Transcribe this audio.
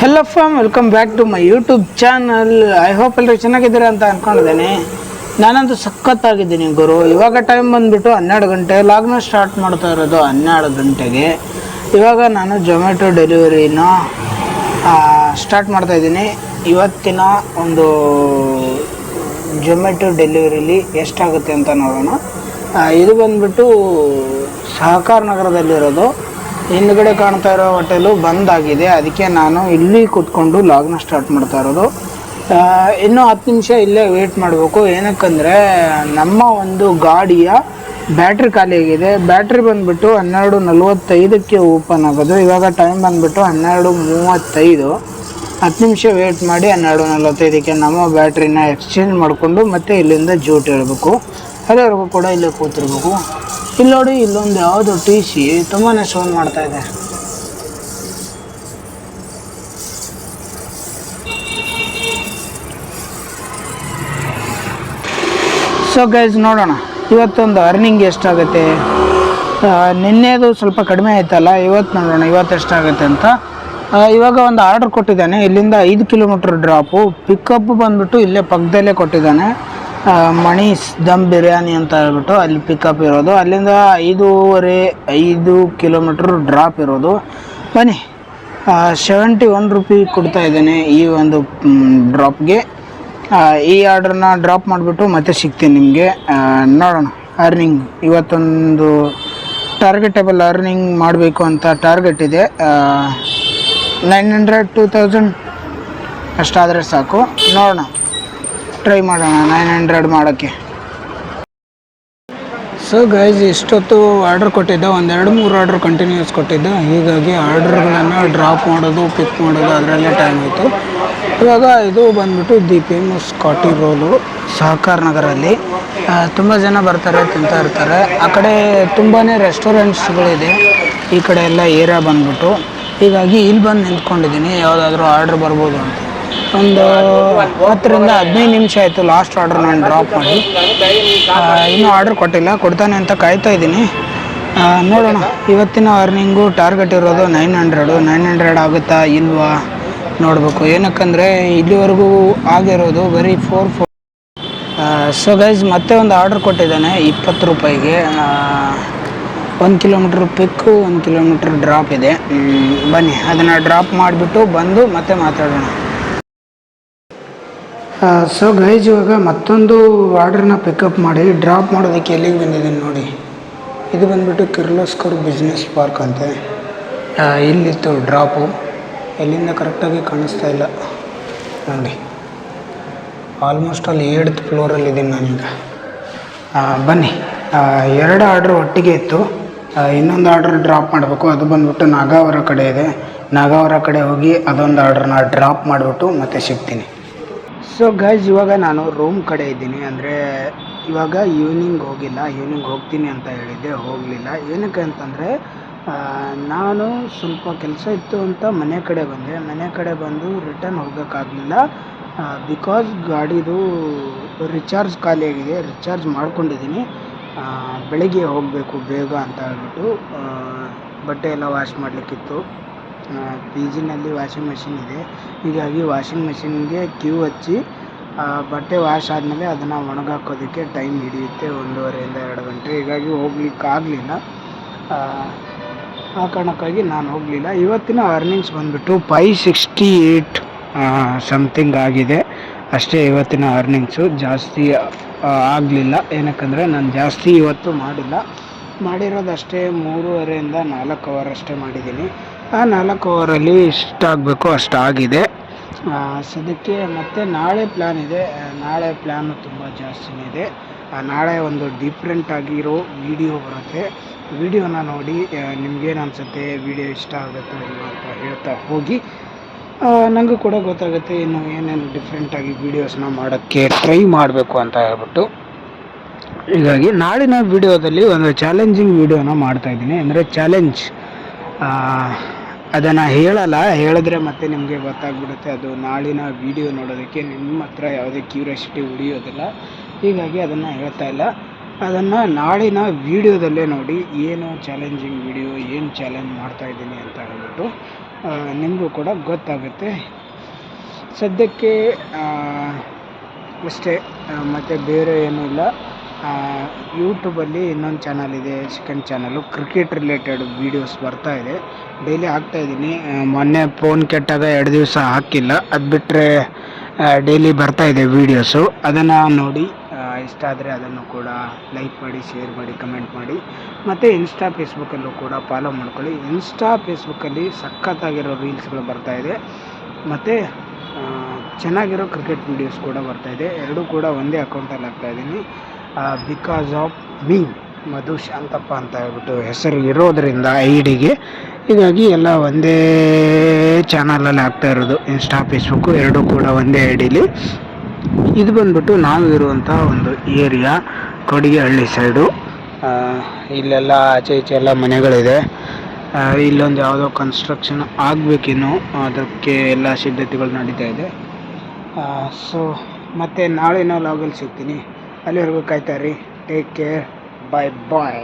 Hello from welcome back to my YouTube channel I hope ಎಲ್ಲರೂ ಚೆನ್ನಾಗಿದ್ದೀರಾ ಅಂತ ಅಂದ್ಕೊಂಡಿದ್ದೇನೆ ನಾನಂತೂ ಸಖತ್ತಾಗಿದ್ದೀನಿ ಗುರು. ಇವಾಗ ಟೈಮ್ ಬಂದುಬಿಟ್ಟು ಹನ್ನೆರಡು ಗಂಟೆ ಲಾಗ್ನ ಸ್ಟಾರ್ಟ್ ಮಾಡ್ತಾ ಇರೋದು ಹನ್ನೆರಡು ಗಂಟೆಗೆ. ಇವಾಗ ನಾನು ಜೊಮ್ಯಾಟೊ ಡೆಲಿವರಿನ ಸ್ಟಾರ್ಟ್ ಮಾಡ್ತಾ ಇದ್ದೀನಿ. ಇವತ್ತಿನ ಒಂದು ಜೊಮ್ಯಾಟೊ ಡೆಲಿವರಿಲಿ ಎಷ್ಟಾಗುತ್ತೆ ಅಂತ ನೋಡೋಣ. ಇದು ಬಂದುಬಿಟ್ಟು ಸಹಕಾರ ನಗರದಲ್ಲಿರೋದು ಹಿಂದ್ಗಡೆ ಕಾಣ್ತಾ ಇರೋ ಹೋಟೆಲು ಬಂದ್ ಆಗಿದೆ. ಅದಕ್ಕೆ ನಾನು ಇಲ್ಲಿ ಕೂತ್ಕೊಂಡು ಲಾಗ್ನ ಸ್ಟಾರ್ಟ್ ಮಾಡ್ತಾ ಇರೋದು. ಇನ್ನೂ ಹತ್ತು ನಿಮಿಷ ಇಲ್ಲೇ ವೇಟ್ ಮಾಡಬೇಕು. ಏನಕ್ಕಂದರೆ ನಮ್ಮ ಒಂದು ಗಾಡಿಯ ಬ್ಯಾಟ್ರಿ ಖಾಲಿ ಆಗಿದೆ. ಬ್ಯಾಟ್ರಿ ಬಂದ್ಬಿಟ್ಟು ಹನ್ನೆರಡು ನಲ್ವತ್ತೈದಕ್ಕೆ ಓಪನ್ ಆಗೋದು. ಇವಾಗ ಟೈಮ್ ಬಂದ್ಬಿಟ್ಟು ಹನ್ನೆರಡು ಮೂವತ್ತೈದು. ಹತ್ತು ನಿಮಿಷ ವೇಟ್ ಮಾಡಿ ಹನ್ನೆರಡು ನಲ್ವತ್ತೈದಕ್ಕೆ ನಮ್ಮ ಬ್ಯಾಟ್ರಿನ ಎಕ್ಸ್ಚೇಂಜ್ ಮಾಡಿಕೊಂಡು ಮತ್ತೆ ಇಲ್ಲಿಂದ ಜೂಟ್ ಹೇಳ್ಬೇಕು. ಅಲ್ಲಿವರೆಗೂ ಕೂಡ ಇಲ್ಲೇ ಕೂತಿರ್ಬೇಕು. ಇಲ್ಲಿ ನೋಡಿ, ಇಲ್ಲೊಂದು ಯಾವುದು ಟಿ ಸಿ ತುಂಬಾ ಸೌಂಡ್ ಮಾಡ್ತಾ ಇದೆ. ಸೊ ಗೈಸ್ ನೋಡೋಣ. ಇವತ್ತೊಂದು ಅರ್ನಿಂಗ್ ಎಷ್ಟಾಗುತ್ತೆ? ನಿನ್ನೆದು ಸ್ವಲ್ಪ ಕಡಿಮೆ ಆಯ್ತಲ್ಲ, ಇವತ್ತು ನೋಡೋಣ, ಇವತ್ತು ಎಷ್ಟಾಗುತ್ತೆ ಅಂತ. ಇವಾಗ ಒಂದು ಆರ್ಡರ್ ಕೊಟ್ಟಿದ್ದಾನೆ. ಇಲ್ಲಿಂದ ಐದು ಕಿಲೋಮೀಟ್ರ್ ಡ್ರಾಪು ಪಿಕಪ್ ಬಂದ್ಬಿಟ್ಟು ಇಲ್ಲೇ ಪಕ್ಕದಲ್ಲೇ ಕೊಟ್ಟಿದ್ದಾನೆ. ಮಣೀಸ್ ದಮ್ ಬಿರಿಯಾನಿ ಅಂತ ಹೇಳ್ಬಿಟ್ಟು ಅಲ್ಲಿ ಪಿಕಪ್ ಇರೋದು. ಅಲ್ಲಿಂದ ಐದೂವರೆ, ಐದು ಕಿಲೋಮೀಟ್ರ್ ಡ್ರಾಪ್ ಇರೋದು. ಬನ್ನಿ ಸೆವೆಂಟಿ ಒನ್ ರುಪಿ ಕೊಡ್ತಾ ಇದ್ದೇನೆ ಈ ಒಂದು ಡ್ರಾಪ್ಗೆ ಈ ಆರ್ಡ್ರನ್ನ ಡ್ರಾಪ್ ಮಾಡಿಬಿಟ್ಟು ಮತ್ತೆ ಸಿಗ್ತೀನಿ ನಿಮಗೆ. ನೋಡೋಣ ಅರ್ನಿಂಗ್ ಇವತ್ತೊಂದು ಟಾರ್ಗೆಟೇಬಲ್ ಅರ್ನಿಂಗ್ ಮಾಡಬೇಕು ಅಂತ ಟಾರ್ಗೆಟ್ ಇದೆ. ನೈನ್ ಹಂಡ್ರೆಡ್ ಟೂ ತೌಸಂಡ್ ಅಷ್ಟಾದರೆ ಸಾಕು. ನೋಡೋಣ. ಟ್ರೈ ಮಾಡೋಣ ನೈನ್ ಹಂಡ್ರೆಡ್ ಮಾಡೋಕ್ಕೆ ಸೊ ಗೈಸ್ ಇಷ್ಟೊತ್ತು ಆರ್ಡರ್ ಕೊಟ್ಟಿದ್ದ, ಒಂದೆರಡು ಮೂರು ಆರ್ಡರ್ ಕಂಟಿನ್ಯೂಸ್ ಕೊಟ್ಟಿದ್ದ. ಹೀಗಾಗಿ ಆರ್ಡ್ರ್ಗಳನ್ನು ಡ್ರಾಪ್ ಮಾಡೋದು ಪಿಕ್ ಮಾಡೋದು, ಅದರಲ್ಲೇ ಟೈಮ್ ಆಯಿತು ಇವಾಗ ಇದು ಬಂದ್ಬಿಟ್ಟು ದಿ ಫೇಮಸ್ ಕಾಟಿ ರೋಲು ಸಹಕಾರ ನಗರಲ್ಲಿ. ತುಂಬ ಜನ ಬರ್ತಾರೆ, ತಿಂತಾ ಇರ್ತಾರೆ. ಆ ಕಡೆ ತುಂಬಾ ರೆಸ್ಟೋರೆಂಟ್ಸ್ಗಳಿದೆ ಈ ಕಡೆ ಎಲ್ಲ ಏರಿಯಾ ಬಂದ್ಬಿಟ್ಟು. ಹೀಗಾಗಿ ಇಲ್ಲಿ ಬಂದು ನಿಂತ್ಕೊಂಡಿದ್ದೀನಿ, ಯಾವುದಾದ್ರೂ ಆರ್ಡ್ರ್ ಬರ್ಬೋದು ಅಂತ. ಒಂದು ಹತ್ತರಿಂದ ಹದಿನೈದು ನಿಮಿಷ ಆಯಿತು ಲಾಸ್ಟ್ ಆರ್ಡರ್ ನಾನು ಡ್ರಾಪ್ ಮಾಡಿ. ಇನ್ನೂ ಆರ್ಡರ್ ಕೊಟ್ಟಿಲ್ಲ, ಕೊಡ್ತಾನೆ ಅಂತ ಕಾಯ್ತಾ ಇದ್ದೀನಿ. ನೋಡೋಣ. ಇವತ್ತಿನ ಅರ್ನಿಂಗು ಟಾರ್ಗೆಟ್ ಇರೋದು ನೈನ್ ಹಂಡ್ರೆಡು ನೈನ್ ಹಂಡ್ರೆಡ್ ಆಗುತ್ತಾ ಇಲ್ವಾ ನೋಡಬೇಕು. ಏನಕ್ಕಂದರೆ ಇಲ್ಲಿವರೆಗೂ ಆಗಿರೋದು ಬರೀ ಫೋರ್ ಫೋರ್ ಸೊ ಗೈಸ್ ಮತ್ತೆ ಒಂದು ಆರ್ಡರ್ ಕೊಟ್ಟಿದ್ದಾನೆ, ಇಪ್ಪತ್ತು ರೂಪಾಯಿಗೆ. ಒಂದು ಕಿಲೋಮೀಟ್ರ್ ಪಿಕ್ಕು ಒಂದು ಕಿಲೋಮೀಟ್ರ್ ಡ್ರಾಪ್ ಇದೆ. ಬನ್ನಿ. ಅದನ್ನು ಡ್ರಾಪ್ ಮಾಡಿಬಿಟ್ಟು ಬಂದು ಮತ್ತೆ ಮಾತಾಡೋಣ. ಸೊ ಗೈಜ್ ಇವಾಗ ಮತ್ತೊಂದು ಆರ್ಡ್ರನ್ನ ಪಿಕಪ್ ಮಾಡಿ ಡ್ರಾಪ್ ಮಾಡೋದಕ್ಕೆ ಎಲ್ಲಿಗೆ ಬಂದಿದ್ದೀನಿ ನೋಡಿ. ಇದು ಬಂದುಬಿಟ್ಟು ಕಿರ್ಲೋಸ್ಕರ್ ಬಿಸ್ನೆಸ್ ಪಾರ್ಕ್ ಅಂತೆ. ಇಲ್ಲಿತ್ತು ಡ್ರಾಪು ಎಲ್ಲಿಂದ ಕರೆಕ್ಟಾಗಿ ಕಾಣಿಸ್ತಾ ಇಲ್ಲ. ನೋಡಿ. ಆಲ್ಮೋಸ್ಟ್ ಅಲ್ಲಿ ಏಳ್ತ್ ಫ್ಲೋರಲ್ಲಿದ್ದೀನಿ ನಾನೀಗ ಬನ್ನಿ. ಎರಡು ಆರ್ಡ್ರ್ ಒಟ್ಟಿಗೆ ಇತ್ತು. ಇನ್ನೊಂದು ಆರ್ಡ್ರ್ ಡ್ರಾಪ್ ಮಾಡಬೇಕು. ಅದು ಬಂದ್ಬಿಟ್ಟು ನಾಗಾವರ ಕಡೆ ಇದೆ. ನಾಗಾವರ ಕಡೆ ಹೋಗಿ ಅದೊಂದು ಆರ್ಡ್ರನ್ನ ಡ್ರಾಪ್ ಮಾಡಿಬಿಟ್ಟು ಮತ್ತೆ ಸಿಗ್ತೀನಿ. ಸೊ ಗೈಸ್ ಇವಾಗ ನಾನು ರೂಮ್ ಕಡೆ ಇದ್ದೀನಿ. ಅಂದರೆ, ಇವಾಗ ಈವ್ನಿಂಗ್ ಹೋಗಿಲ್ಲ. ಈವ್ನಿಂಗ್ ಹೋಗ್ತೀನಿ ಅಂತ ಹೇಳಿದ್ದೆ. ಹೋಗಲಿಲ್ಲ. ಏನಕ್ಕೆ ಅಂತಂದರೆ ನಾನು ಸ್ವಲ್ಪ ಕೆಲಸ ಇತ್ತು ಅಂತ ಮನೆ ಕಡೆ ಬಂದೆ. ಮನೆ ಕಡೆ ಬಂದು ರಿಟರ್ನ್ ಹೋಗೋಕ್ಕಾಗಲಿಲ್ಲ ಬಿಕಾಸ್ ಗಾಡಿದು ರಿಚಾರ್ಜ್ ಖಾಲಿಯಾಗಿದೆ ರಿಚಾರ್ಜ್ ಮಾಡ್ಕೊಂಡಿದ್ದೀನಿ. ಬೆಳಗ್ಗೆ ಹೋಗಬೇಕು ಬೇಗ ಅಂತ ಹೇಳ್ಬಿಟ್ಟು ಬಟ್ಟೆ ಎಲ್ಲ ವಾಶ್ ಮಾಡಲಿಕ್ಕಿತ್ತು. ಪಿ ಜಿನಲ್ಲಿ ವಾಷಿಂಗ್ ಮೆಷಿನ್ ಇದೆ. ಹೀಗಾಗಿ ವಾಷಿಂಗ್ ಮೆಷಿನ್ಗೆ ಕ್ಯೂ ಹಚ್ಚಿ ಬಟ್ಟೆ ವಾಶ್ ಆದಮೇಲೆ ಅದನ್ನು ಒಣಗಾಕೋದಕ್ಕೆ ಟೈಮ್ ಹಿಡಿಯುತ್ತೆ ಒಂದೂವರೆಯಿಂದ ಎರಡು ಗಂಟೆ. ಹೀಗಾಗಿ ಹೋಗ್ಲಿಕ್ಕೆ ಆಗಲಿಲ್ಲ. ಆ ಕಾರಣಕ್ಕಾಗಿ ನಾನು ಹೋಗಲಿಲ್ಲ. ಇವತ್ತಿನ ಅರ್ನಿಂಗ್ಸ್ ಬಂದುಬಿಟ್ಟು ಫೈ ಸಿಕ್ಸ್ಟಿ ಏಯ್ಟ್ ಸಮಥಿಂಗ್ ಆಗಿದೆ. ಅಷ್ಟೇ ಇವತ್ತಿನ ಅರ್ನಿಂಗ್ಸು ಜಾಸ್ತಿ ಆಗಲಿಲ್ಲ. ಏನಕ್ಕಂದರೆ ನಾನು ಜಾಸ್ತಿ ಇವತ್ತು ಮಾಡಿಲ್ಲ. ಮಾಡಿರೋದಷ್ಟೇ ಮೂರುವರೆಯಿಂದ ನಾಲ್ಕು ಅವರ್ ಅಷ್ಟೇ ಮಾಡಿದ್ದೀನಿ. ನಾಲ್ಕು ಓವರಲ್ಲಿ ಎಷ್ಟಾಗಬೇಕು ಅಷ್ಟಾಗಿದೆ ಆಗಿದೆ. ಸದ್ಯಕ್ಕೆ ಮತ್ತೆ ನಾಳೆ ಪ್ಲ್ಯಾನ್ ಇದೆ. ನಾಳೆ ಪ್ಲ್ಯಾನು ತುಂಬ ಜಾಸ್ತಿನೇ ಇದೆ. ನಾಳೆ ಒಂದು ಡಿಫ್ರೆಂಟ್ ಆಗಿರೋ ವಿಡಿಯೋ ಬರುತ್ತೆ. ವಿಡಿಯೋನ ನೋಡಿ ನಿಮ್ಗೇನು ಅನಿಸುತ್ತೆ ವಿಡಿಯೋ ಇಷ್ಟ ಆಗುತ್ತೆ ಅಂತ ಹೇಳ್ತಾ ಹೋಗಿ. ನನಗೂ ಕೂಡ ಗೊತ್ತಾಗುತ್ತೆ ಇನ್ನು ಏನೇನು ಡಿಫ್ರೆಂಟಾಗಿ ವೀಡಿಯೋಸ್ನ ಮಾಡೋಕ್ಕೆ ಟ್ರೈ ಮಾಡಬೇಕು ಅಂತ ಹೇಳ್ಬಿಟ್ಟು. ಹೀಗಾಗಿ ನಾಳಿನ ವಿಡಿಯೋದಲ್ಲಿ ಒಂದು ಚಾಲೆಂಜಿಂಗ್ ವಿಡಿಯೋನ ಮಾಡ್ತಾಯಿದ್ದೀನಿ ಅಂದರೆ ಚಾಲೆಂಜ್ ಅದನ್ನು ಹೇಳಲ್ಲ, ಹೇಳಿದ್ರೆ ಮತ್ತೆ ನಿಮಗೆ ಗೊತ್ತಾಗ್ಬಿಡುತ್ತೆ. ಅದು ನಾಳಿನ ವಿಡಿಯೋ ನೋಡೋದಕ್ಕೆ ನಿಮ್ಮ ಹತ್ರ ಯಾವುದೇ ಕ್ಯೂರಿಯಾಸಿಟಿ ಉಳಿಯೋದಿಲ್ಲ. ಹೀಗಾಗಿ ಅದನ್ನು ಹೇಳ್ತಾ ಇಲ್ಲ. ಅದನ್ನು ನಾಳಿನ ವೀಡಿಯೋದಲ್ಲೇ ನೋಡಿ, ಏನು ಚಾಲೆಂಜಿಂಗ್ ವಿಡಿಯೋ ಏನು ಚಾಲೆಂಜ್ ಮಾಡ್ತಾಯಿದ್ದೀನಿ ಅಂತ ಹೇಳ್ಬಿಟ್ಟು ನಿಮಗೂ ಕೂಡ ಗೊತ್ತಾಗುತ್ತೆ. ಸದ್ಯಕ್ಕೆ ಅಷ್ಟೇ ಮತ್ತು ಬೇರೆ ಏನೂ ಇಲ್ಲ. ಯೂಟ್ಯೂಬಲ್ಲಿ ಇನ್ನೊಂದು ಚಾನಲ್ ಇದೆ second channel cricket related videos ಬರ್ತಾ ಇದೆ. ಡೈಲಿ ಹಾಕ್ತಾಯಿದ್ದೀನಿ ಮೊನ್ನೆ ಫೋನ್ ಕೆಟ್ಟಾಗ ಎರಡು ದಿವಸ ಹಾಕಿಲ್ಲ. ಅದು ಬಿಟ್ಟರೆ ಡೈಲಿ ಬರ್ತಾ ಇದೆ ವೀಡಿಯೋಸು ಅದನ್ನು ನೋಡಿ ಇಷ್ಟ ಆದರೆ ಅದನ್ನು ಕೂಡ ಲೈಕ್ ಮಾಡಿ ಶೇರ್ ಮಾಡಿ ಕಮೆಂಟ್ ಮಾಡಿ. ಮತ್ತು ಇನ್ಸ್ಟಾ ಫೇಸ್ಬುಕ್ಕಲ್ಲೂ ಕೂಡ ಫಾಲೋ ಮಾಡ್ಕೊಳ್ಳಿ. ಇನ್ಸ್ಟಾ ಫೇಸ್ಬುಕ್ಕಲ್ಲಿ ಸಖತ್ತಾಗಿರೋ ರೀಲ್ಸ್ಗಳು ಬರ್ತಾ ಇದೆ. ಮತ್ತು ಚೆನ್ನಾಗಿರೋ ಕ್ರಿಕೆಟ್ ವೀಡಿಯೋಸ್ ಕೂಡ ಬರ್ತಾ ಇದೆ. ಎರಡೂ ಕೂಡ ಒಂದೇ ಅಕೌಂಟಲ್ಲಿ ಹಾಕ್ತಾಯಿದ್ದೀನಿ because of me Madhu Shantappa ಅಂತ ಹೇಳ್ಬಿಟ್ಟು ಹೆಸರು ಇರೋದರಿಂದ ಐ ಡಿಗೆ ಹೀಗಾಗಿ ಎಲ್ಲ ಒಂದೇ ಚಾನಲಲ್ಲಿ ಆಗ್ತಾ ಇರೋದು. ಇನ್ಸ್ಟಾ ಫೇಸ್ಬುಕ್ಕು ಎರಡೂ ಕೂಡ ಒಂದೇ ಐ ಡಿಲಿ ಇದು ಬಂದ್ಬಿಟ್ಟು ನಾವು ಇರುವಂಥ ಒಂದು ಏರಿಯಾ ಕೊಡಿಗೆಹಳ್ಳಿ ಸೈಡು ಇಲ್ಲೆಲ್ಲ ಆಚೆ ಈಚೆ ಎಲ್ಲ ಮನೆಗಳಿದೆ. ಇಲ್ಲೊಂದು ಯಾವುದೋ ಕನ್ಸ್ಟ್ರಕ್ಷನ್ ಆಗಬೇಕಿನ್ನು. ಅದಕ್ಕೆ ಎಲ್ಲ ಸಿದ್ಧತೆಗಳು ನಡೀತಾ ಇದೆ. ಸೊ ಮತ್ತು ನಾಳೆ ನಾವು ಲಾಗಲ್ಲಿ ಸಿಗ್ತೀನಿ. ಅಲ್ಲಿವರೆಗೂ ಕಾಯ್ತಾ ರೀ ಟೇಕ್ ಕೇರ್ ಬಾಯ್ ಬಾಯ್